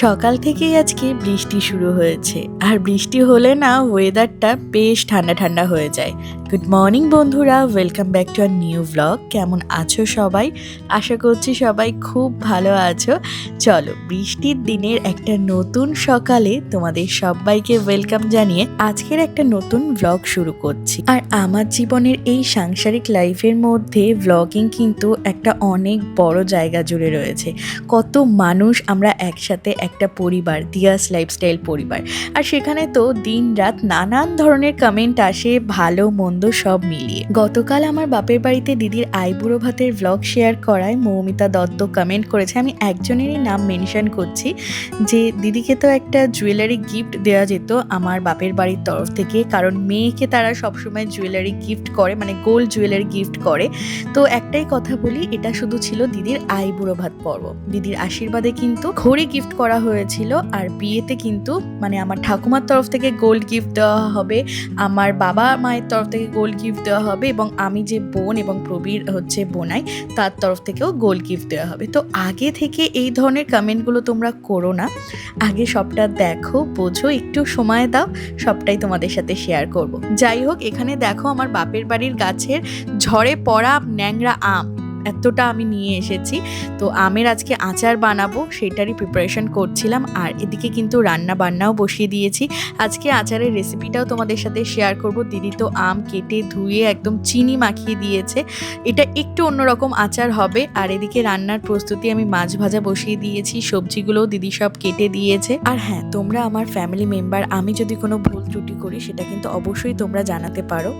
সকাল থেকেই আজকে বৃষ্টি শুরু হয়েছে। আর বৃষ্টি হলে না ওয়েদারটা বেশ ঠান্ডা ঠান্ডা হয়ে যায়। গুড মর্নিং বন্ধুরা welcome back to our new blog কেমন আছো সবাই? আশা করছি সবাই খুব ভালো আছো। চলো, বৃষ্টির দিনের একটা নতুন সকালে তোমাদের সবাইকে ওয়েলকাম জানিয়ে আজকের একটা নতুন ব্লগ শুরু করছি। আর আমার জীবনের এই সাংসারিক লাইফের মধ্যে ব্লগিং কিন্তু একটা অনেক বড় জায়গা জুড়ে রয়েছে। কত মানুষ আমরা একসাথে একটা পরিবার, দিয়াস লাইফস্টাইল পরিবার। আর সেখানে তো দিন রাত নানান ধরনের কমেন্ট আসে, ভালো, মন্দ সব মিলিয়ে। গতকাল আমার বাপের বাড়িতে দিদির আইবুড়ো ভাতের ব্লগ শেয়ার করায় মৌমিতা দত্ত কমেন্ট করেছে। আমি একজনেরই নাম মেনশন করছি, যে দিদিকে তো একটা জুয়েলারি গিফট দেওয়া যেত আমার বাপের বাড়ির তরফ থেকে, কারণ মেয়েকে তারা সবসময় জুয়েলারি গিফট করে মানে গোল্ড জুয়েলারি গিফট করে। তো একটাই কথা বলি, এটা শুধু ছিল দিদির আইবুড়ো ভাত পর্ব। দিদির আশীর্বাদে কিন্তু ঘড়ি গিফট করা হয়েছিল আর বিয়েতে কিন্তু মানে আমার ঠাকুমার তরফ থেকে গোল্ড গিফট দেওয়া হবে, আমার বাবা মায়ের তরফ থেকে গোল্ড গিফট দেওয়া হবে এবং আমি যে বোন এবং প্রবীর হচ্ছে বোনাই, তার তরফ থেকেও গোল্ড গিফট দেওয়া হবে। তো আগে থেকে এই ধরনের কমেন্টগুলো তোমরা করো না। আগে সবটা দেখো, বোঝো, একটু সময় দাও, সবটাই তোমাদের সাথে শেয়ার করব। যাই হোক, এখানে দেখো আমার বাপের বাড়ির গাছের ঝড়ে পড়া ন্যাংরা আম। এতটা আমি নিয়ে এসেছি। তো আমের আজকে আচার বানাবো, সেটারই প্রিপারেশন করছিলাম। আর এদিকে কিন্তু রান্না বান্নাও বসিয়ে দিয়েছি। আজকে আচারের রেসিপিটাও তোমাদের সাথে শেয়ার করব। দিদি তো আম কেটে ধুয়ে একদম চিনি মাখিয়ে দিয়েছে। এটা একটু অন্যরকম আচার হবে। আর এদিকে রান্নার প্রস্তুতি আমি মাছ ভাজা বসিয়ে দিয়েছি। সবজিগুলোও দিদি সব কেটে দিয়েছে। আর হ্যাঁ তোমরা আমার ফ্যামিলি মেম্বার আমি যদি কোনো ভুল ত্রুটি করি, সেটা কিন্তু অবশ্যই তোমরা জানাতে পারো।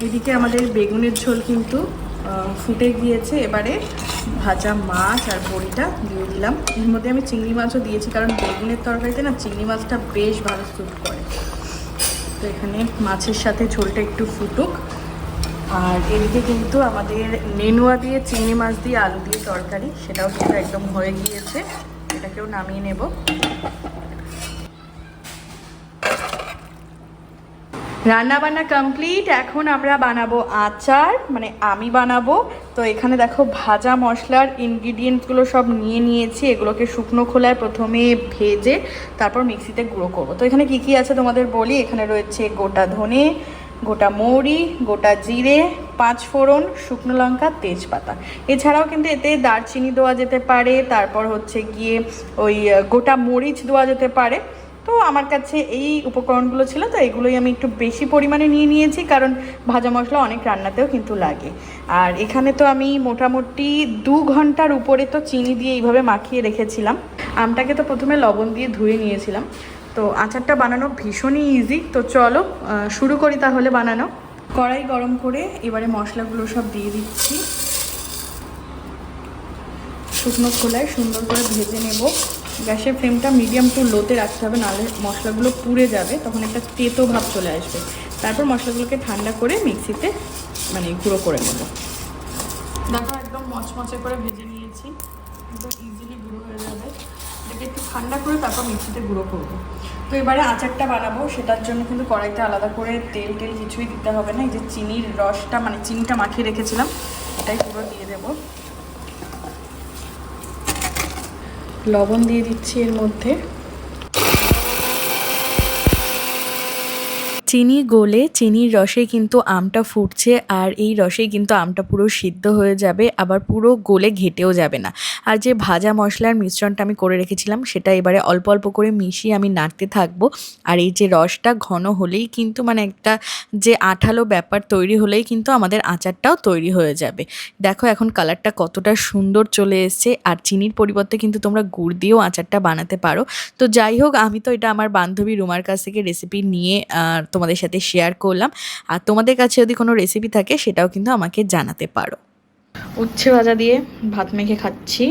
এদিকে আমাদের বেগুনের ঝোল কিন্তু ফুটে গিয়েছে। এবারে ভাজা মাছ আর বড়িটা দিয়ে দিলাম। এর মধ্যে আমি চিংড়ি মাছও দিয়েছি, কারণ বেগুনের তরকারিতে না চিংড়ি মাছটা বেশ ভালো স্যুট করে। তো এখানে মাছের সাথে ঝোলটা একটু ফুটুক। আর এদিকে কিন্তু আমাদের নেনুয়া দিয়ে, চিংড়ি মাছ দিয়ে, আলু দিয়ে তরকারি, সেটাও কিন্তু একদম হয়ে গিয়েছে। এটাকেও নামিয়ে নেব। রান্না বান্না কমপ্লিট এখন আমরা বানাবো আচার মানে আমি বানাবো। তো এখানে দেখো ভাজা মশলার ইনগ্রিডিয়েন্টসগুলো সব নিয়ে নিয়েছি, এগুলোকে শুকনো খোলায় প্রথমে ভেজে তারপর মিক্সিতে গুঁড়ো করব। তো এখানে কি কি আছে তোমাদের বলি? এখানে রয়েছে গোটা ধনে, গোটা মৌরি, গোটা জিরে, পাঁচ ফোড়ন, শুকনো লঙ্কা, তেজপাতা। এছাড়াও কিন্তু এতে দারচিনি দেওয়া যেতে পারে, তারপর হচ্ছে গিয়ে ওই গোটা মরিচ দেওয়া যেতে পারে। তো আমার কাছে এই উপকরণগুলো ছিল, তো এগুলোই আমি একটু বেশি পরিমাণে নিয়ে নিয়েছি, কারণ ভাজা মশলা অনেক রান্নাতেও কিন্তু লাগে। আর এখানে তো আমি মোটামুটি দু ঘণ্টার উপরে তো চিনি দিয়ে এইভাবে মাখিয়ে রেখেছিলাম। আমটাকে তো প্রথমে লবণ দিয়ে ধুয়ে নিয়েছিলাম। তো আচারটা বানানো ভীষণই ইজি তো চলো শুরু করি তাহলে বানানো। কড়াই গরম করে এবারে মশলাগুলো সব দিয়ে দিচ্ছি। শুকনো খোলায় সুন্দর করে ভেজে নেব। গ্যাসের ফ্লেমটা মিডিয়াম টু লোতে রাখতে হবে, নাহলে মশলাগুলো পুড়ে যাবে, তখন একটা তেতো ভাব চলে আসবে। তারপর মশলাগুলোকে ঠান্ডা করে মিক্সিতে মানে গুঁড়ো করে নেব। দেখো, একদম মচমচে করে ভেজে নিয়েছি। একদম ইজিলি গুঁড়ো হয়ে যাবে। এটাকে একটু ঠান্ডা করে তারপর মিক্সিতে গুঁড়ো করব। তো এবারে আচারটা বানাবো, সেটার জন্য কিন্তু কড়াইতে আলাদা করে তেল, টেল কিছুই দিতে হবে না। এই যে চিনির রসটা মানে চিনিটা মাখিয়ে রেখেছিলাম, এটাই পুরো দিয়ে দেবো। লবণ দিয়ে দিচ্ছি এর মধ্যে। চিনি গলে চিনির রসে কিন্তু আমটা ফুটছে আর এই রসে কিন্তু আমটা পুরো সিদ্ধ হয়ে যাবে আবার পুরো গলে ঘেটেও যাবে না। আর যে ভাজা মশলার মিশ্রণটা আমি করে রেখেছিলাম সেটা এবারে অল্প অল্প করে মিশিয়ে আমি নাড়তে থাকব। আর এই যে রসটা ঘন হলেই কিন্তু মানে একটা যে আঠালো ব্যাপার তৈরি হলেই কিন্তু আমাদের আচারটাও তৈরি হয়ে যাবে। দেখো এখন কালারটা কতটা সুন্দর চলে এসছে আর চিনির পরিবর্তে কিন্তু তোমরা গুড় দিয়েও আচারটা বানাতে পারো। তো যাই হোক আমি তো এটা আমার বান্ধবী রুমার কাছ থেকে রেসিপি নিয়ে আহ, তোমাদের সাথে শেয়ার করলাম। আর তোমাদের কাছে যদি কোনো রেসিপি থাকে সেটাও কিন্তু আমাকে জানাতে পারো। উচ্ছে ভাজা দিয়ে ভাত মেখে খাচ্ছি।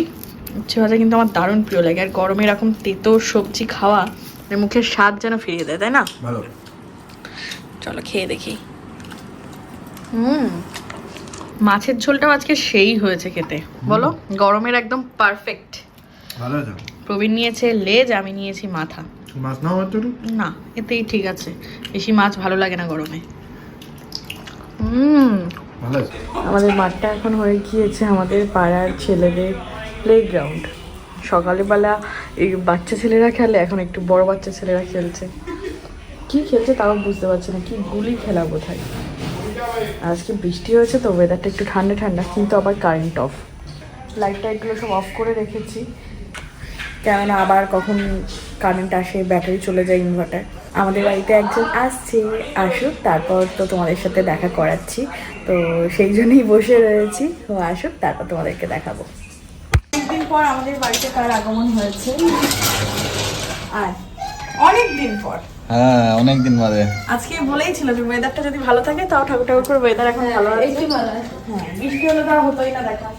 উচ্ছে ভাজা কিন্তু আমার দারুণ প্রিয় লাগে। আর গরমে এরকম তেতো সবজি খাওয়া মানে মুখের স্বাদ যেন ফিরিয়ে দেয় তাই না? ভালো। চলো খেয়ে দেখি। হুম। মাছের ঝোলটাও আজকে সেই হয়েছে খেতে। বলো গরমের একদম পারফেক্ট ভালো প্রবীণ নিয়েছে লেজ আমি নিয়েছি মাথা। মাছ নাও একটু না এতেই ঠিক আছে। বেশি মাছ ভালো লাগে না গরমে। হুম আমাদের মাঠটা এখন হয়ে গিয়েছে আমাদের পাড়ার ছেলেদের প্লেগ্রাউন্ড সকালবেলা এই বাচ্চা ছেলেরা খেলে এখন একটু বড় বাচ্চা ছেলেরা খেলছে। কি খেলছে তাও বুঝতে পারছি না কি গুলি খেলা বোধহয়। আজকে বৃষ্টি হয়েছে তো ওয়েদারটা একটু ঠান্ডা ঠান্ডা কিন্তু আবার কারেন্ট অফ লাইট টাইটগুলো সব অফ করে রেখেছি। কেননা আবার কখন কারেন্ট আসে ব্যাটারি চলে যায় ইনভার্টার আমাদের বাড়িতে একজন আসছে আসুক তারপর তো তোমাদের সাথে দেখা করাচ্ছি। তো সেই জন্যই বসে রয়েছি। ও আসুক তারপর তোমাদেরকে দেখাবো। অনেকদিন পর আমাদের বাড়িতে তার আগমন হয়েছে। আর অনেক দিন পর। হ্যাঁ অনেকদিন বাদে। আজকে বলেই ছিল যে ওয়েদারটা যদি ভালো থাকে তাও ঠাকুর ঠাকুর করে ওয়েদার এখন ভালো আছে। হ্যাঁ বৃষ্টি হলে তো আর হতোই না দেখা।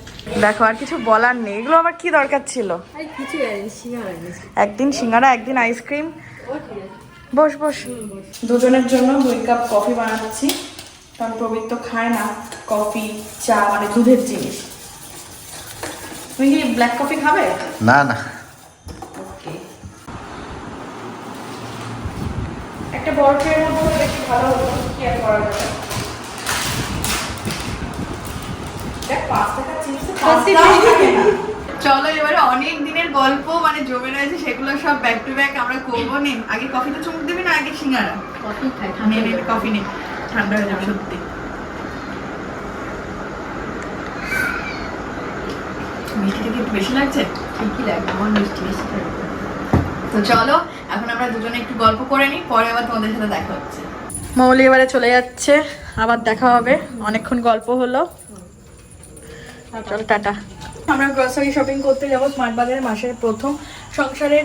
দেখো আর কিছু বলার নেই। এগুলো আবার কি দরকার ছিল? একদিন সিঙ্গারা একদিন আইসক্রিম। বস বস। দুজনের জন্য দুই কাপ কফি বানাচ্ছি। কারণ প্রবীর তো খায় না। কফি চা মানে দুধের জিনিস। তুমি কি ব্ল্যাক কফি খাবে? না না। একটা বড় ট্রের মধ্যে ভালো হতো। কি আর করা যাবে দেখ, পাঁচ টাকার চিপসে পাঁচ টাকাই থাকে না। চলো এবারে অনেক দিনের গল্প মানে জমে রয়েছে সেগুলো সব ব্যাক টু ব্যাক আমরা করব। নে আগে কফিটা চুমুক দিবি না আগে সিঙ্গারা। কফি খাই নে নে কফি নে। ঠান্ডা হয়ে যাবে সত্যি। মিষ্টিটা কি বেশি লাগছে? ঠিকই লাগে আমার মিষ্টি বেশি তো চলো এখন আমরা দুজনে একটু গল্প করে নিই পরে আবার তোমাদের সাথে দেখা হচ্ছে। মৌলি এবারে চলে যাচ্ছে আবার দেখা হবে। অনেকক্ষণ গল্প হলো। চলো টাটা। আমরা গ্রসারি শপিং করতে যাব স্মার্ট বাজারে মাসের প্রথম। সংসারের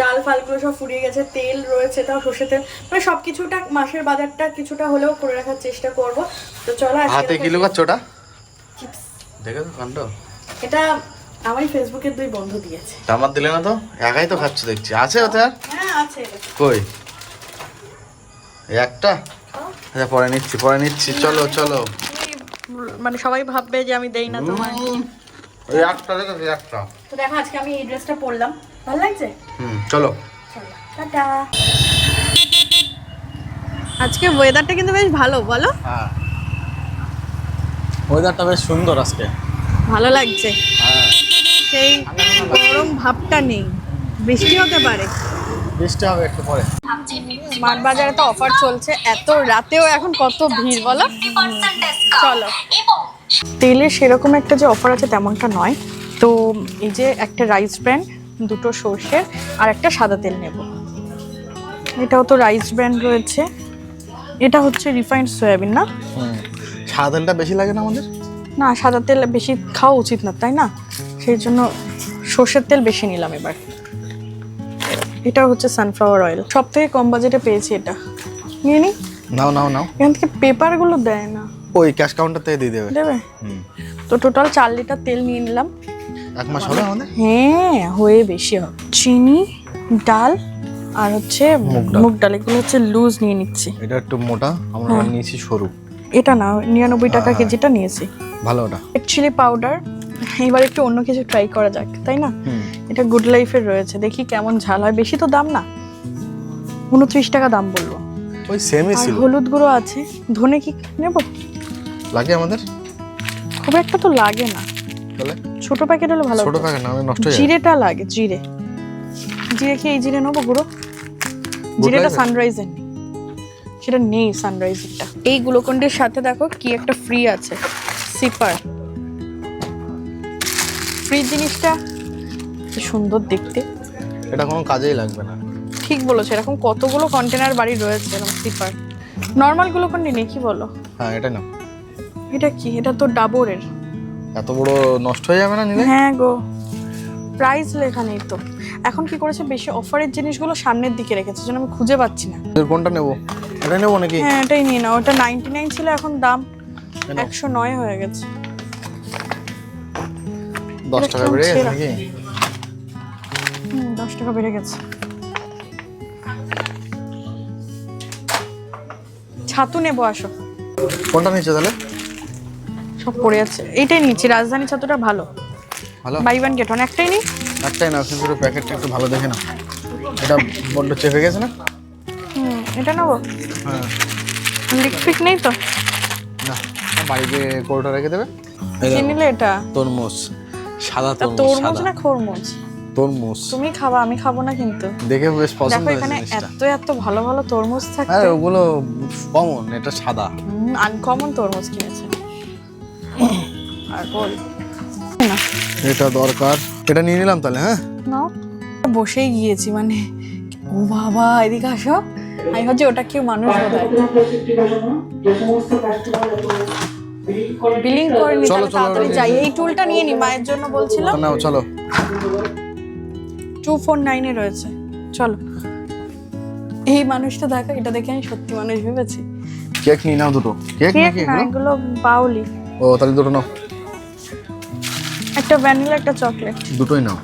ডাল ফালগুলো সব ফুরিয়ে গেছে তেল রয়েছে তাও সর্ষে তেল। মানে সব কিছুটা মাসের বাজারটা কিছুটা হলেও করে রাখার চেষ্টা করব। তো চলো আজকে হাতে কি লুকাচ্ছ ওটা? চিপস কাণ্ড। এটা আমারই ফেসবুকের দুই বন্ধু দিয়েছে। তা আমার দিলে না তো? একাই তো খাচ্ছ দেখছি। আছে ওতে আর? হ্যাঁ আছে। কই? একটা? আচ্ছা পরে নিচ্ছি পরে নিচ্ছি। চলো চলো। মানে সবাই ভাববে যে আমি দেই না তোমার ওই একটা দেখো ওই একটা। তো দেখো আজকে আমি এই ড্রেসটা পরলাম। ভালো লাগছে? হুম চলো। চলো টাটা। আজকে ওয়েদারটা কিন্তু বেশ ভালো বলো। হ্যাঁ। ওয়েদারটা বেশ সুন্দর আজকে। ভালো লাগছে। হ্যাঁ। সেই গরম ভাবটা নেই। বৃষ্টি হতে পারে। বৃষ্টি হবে একটু পরে। স্মার্ট বাজারে তো অফার চলছে। এত রাতেও এখন কত ভিড় বলো? চলো। তেলে সেরকম একটা যে অফার আছে তেমনটা নয়। তো এই যে একটা রাইস ব্র্যান্ড দুটো সর্ষের আর একটা সাদা তেল নেব। এটাও তো রাইস ব্র্যান্ড রয়েছে। এটা হচ্ছে রিফাইন্ড সয়াবিন না? সাদা তেলটা বেশি লাগে না আমাদের? না সাদা তেল বেশি খাওয়া উচিত না তাই না? সেই জন্য সর্ষের তেল বেশি নিলাম এবার। এটা হচ্ছে সানফ্লাওয়ার অয়েল সব থেকে কম বাজেটে পেয়েছি এটা। নিয়ে নি? নাও নাও নাও। এখান থেকে পেপারগুলো দেয় না। ওই ক্যাশ কাউন্টার থেকে দিয়ে দেবে। দেবে? তো টোটাল চার লিটার তেল নিয়ে নিলাম। এক মাস হবে আমাদের? হ্যাঁ হয়ে বেশি হবে। চিনি ডাল আর হচ্ছে মুগ ডাল। মুগ ডাল এগুলো হচ্ছে লুজ নিয়ে নিচ্ছি। এটা একটু মোটা আমরা হ্যাঁ। নিয়েছি সরু। এটা না নিরানব্বই টাকা। কেজিটা নিয়েছি। ভালো ওটা। চিলি পাউডার এবার একটু অন্য কিছু ট্রাই করা যাক তাই না? এটা গুড লাইফের রয়েছে। দেখি কেমন ঝাল হয়। বেশি তো দাম না। উনত্রিশ টাকা দাম বলব ওই সেমই ছিল। হলুদ গুঁড়ো আছে। ধনে কি নেব? লাগে আমাদের? খুব একটা তো লাগে না। চলে ছোট প্যাকেট হলে ভালো ছোট প্যাকেট না নষ্ট হয়ে জিরেটা লাগে জিরে। জিরে কি এই জিরে নেব গুঁড়ো? জিরেটা নেই সেটা নেই সানরাইজেরটা এই গ্লুকন্ডির সাথে দেখো কি একটা ফ্রি আছে। সিপার ফ্রি জিনিসটা? কি সুন্দর দেখতে। এটা কোনো কাজেই লাগবে না। ঠিক বলেছ এরকম কতগুলো কন্টেনার বাড়ি রয়েছে এরকম সিপার নর্মাল গ্লুকন্ডি নেই কি বলো? হ্যাঁ এটা না এটা কি? এটা তো ডাবরের। এত বড় নষ্ট হয়ে যাবে না নিলে? হ্যাঁ গো। প্রাইস লেখা নেই তো। এখন কি করেছে? বেশি অফারের জিনিসগুলো সামনের দিকে রেখেছে যেন আমি খুঁজে পাচ্ছি না। কোনটা নেব? এটা নেব নাকি? হ্যাঁ এটাই নিয়ে নাও। ওটা নাইনটি নাইন ছিল এখন দাম কেন? একশো নয় হয়ে গেছে। দশ টাকা বেড়ে গেছে নাকি? দশ টাকা বেড়ে গেছে। ছাতু নেব আসো। কোনটা নিচ্ছে তাহলে? সব পড়ে আছে। এইটাই নিচ্ছি রাজধানী ছাতুটা ভালো। ভালো? বাই ওয়ান গেট ওয়ান একটাই নি একটাই না কিন্তু প্যাকেটটা একটু ভালো দেখে না এটা বড্ড চেপে গেছে না? হুম এটা নেব। হ্যাঁ। লিকুইড নেই তো? না বাড়িতে কোটোটা রেখে দেবে। নিলে এটা? তরমুজ। সাদা তরমুজ তরমুজ সাদা। না খরমুজ? তরমুজ। তুমি খাবা আমি খাব না কিন্তু। দেখে বেশ পছন্দ দেখো এখানে এত এত ভালো ভালো তরমুজ হ্যাঁ থাকতে ওগুলো কমন এটা সাদা। আনকমন তরমুজ কিনেছে। আর বল। এটা দরকার। এটা নিয়ে নিলাম তাহলে হ্যাঁ? নাও। বসেই গিয়েছি মানে ও বাবা এদিকে আসো। আমি ভাবছি ওটা কেউ মানুষ বিলিং করে নি চলো, চলো, তাড়াতাড়ি যাই। নিই। এই টুলটা নিয়ে নি মায়ের জন্য বলছিলাম। নাও চলো। টু ফোর নাইনে রয়েছে। চলো। এই মানুষটা দেখো এটা দেখে আমি সত্যি মানুষ ভেবেছি। কেক নিয়ে নাও দুটো। কেক নাকি এগুলো? বাউলি। ও তাহলে দুটো নাও। একটা ভ্যানিলা একটা চকলেট। দুটোই নাও।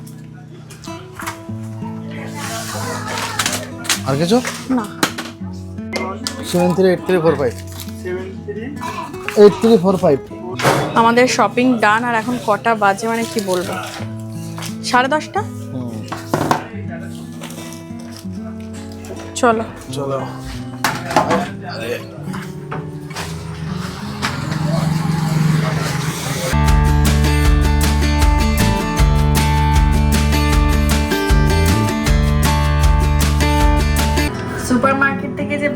আর কিছু? না। Seven three eight three four five eight three four five আমাদের শপিং ডান আর এখন কটা বাজে মানে কি বলব? সাড়ে দশটা? চলো। চলো।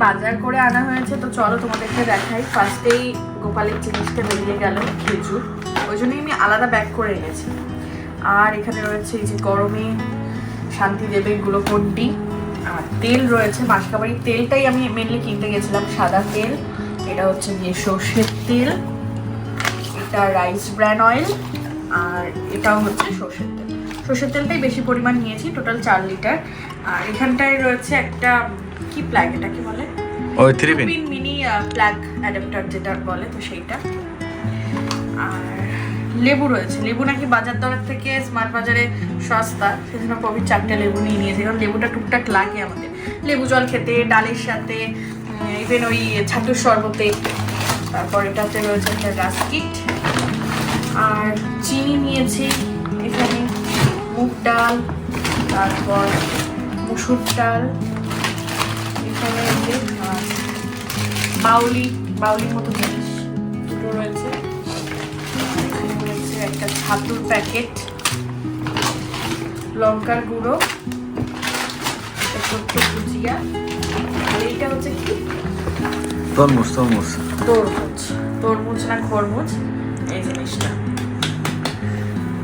বাজার করে আনা হয়েছে, তো চলো তোমাদেরকে দেখাই। ফার্স্টেই গোপালের জিনিসটা বেরিয়ে গেল, খেজুর। ওই জন্যই আমি আলাদা ব্যাগ করে এনেছি। আর এখানে রয়েছে এই যে গরমে শান্তি দেবে গ্লুকন্ডি আর তেল রয়েছে, মাসকাবাড়ির তেলটাই আমি মেনলি কিনতে গেছিলাম, সাদা তেল। এটা হচ্ছে গিয়ে সর্ষের তেল। এটা রাইস ব্র্যান অয়েল আর এটাও হচ্ছে সর্ষের তেল। সর্ষের তেলটাই বেশি পরিমাণ নিয়েছি টোটাল চার লিটার আর এখানটায় রয়েছে একটা কি প্ল্যাগ এটা কি বলে? ওই three pin mini plug adapter যেটা বলে তো সেইটা। আর লেবু রয়েছে। লেবু নাকি বাজার দরের থেকে স্মার্ট বাজারে সস্তা সেজন্য প্রবীর চারটে লেবু নিয়ে নিয়েছে কারণ লেবুটা টুকটাক লাগে আমাদের। লেবু জল খেতে ডালের সাথে ইভেন ওই ছাতুর শরবতে। তারপর এটাতে রয়েছে একটা রাস্কিট আর চিনি নিয়েছি এখানে মুগ ডাল তারপর মুসুর ডাল। বাউলি বাউলির মতো জিনিস দুটো রয়েছে। রয়েছে একটা ছাতুর প্যাকেট লঙ্কার গুঁড়ো একটা ছোট্ট ভুজিয়া আর এইটা হচ্ছে কি? তরমুজ তরমুজ। তরমুজ তরমুজ না খরমুজ এই জিনিসটা।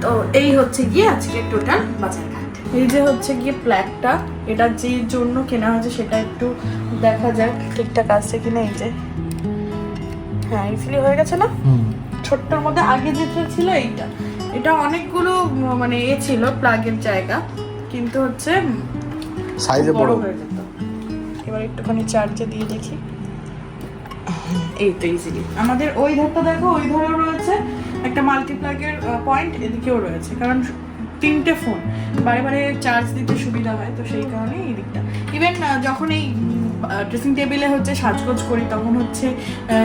তো এই হচ্ছে গিয়ে আজকে টোটাল বাজার। এই যে হচ্ছে গিয়ে প্ল্যাগটা এটা যে জন্য কেনা হয়েছে সেটা একটু দেখা যাক ঠিকঠাক আসছে কিনা এই যে। হ্যাঁ ইজিলি হয়ে গেছে না? ছোট্টর মধ্যে আগে যেটা ছিল এইটা। এটা অনেকগুলো মানে এ ছিল প্লাগের জায়গা কিন্তু হচ্ছে সাইজে বড় বড়। হয়ে যেত। এবার একটুখানি চার্জে দিয়ে দেখি। এই তো ইজিলি আমাদের ওই ধারটা দেখো ওই ধারেও রয়েছে একটা মাল্টিপ্লাগের পয়েন্ট এদিকেও রয়েছে। কারণ তিনটে ফোন। বারে বারে চার্জ দিতে সুবিধা হয়, তো সেই কারণে এই দিকটা। ইভেন যখন এই ড্রেসিং টেবিলে হচ্ছে সাজগোজ করি, তখন হচ্ছে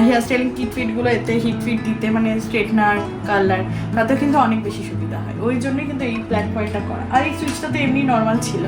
হেয়ার স্টাইলিং কিট ফিটগুলো এতে হিট ফিট দিতে মানে স্ট্রেটনার কালার তাতে কিন্তু অনেক বেশি সুবিধা হয়। ওই জন্যই কিন্তু এই ব্ল্যাক পয়েন্টটা করা। আর এই সুইচটা তো এমনি নর্মাল ছিল।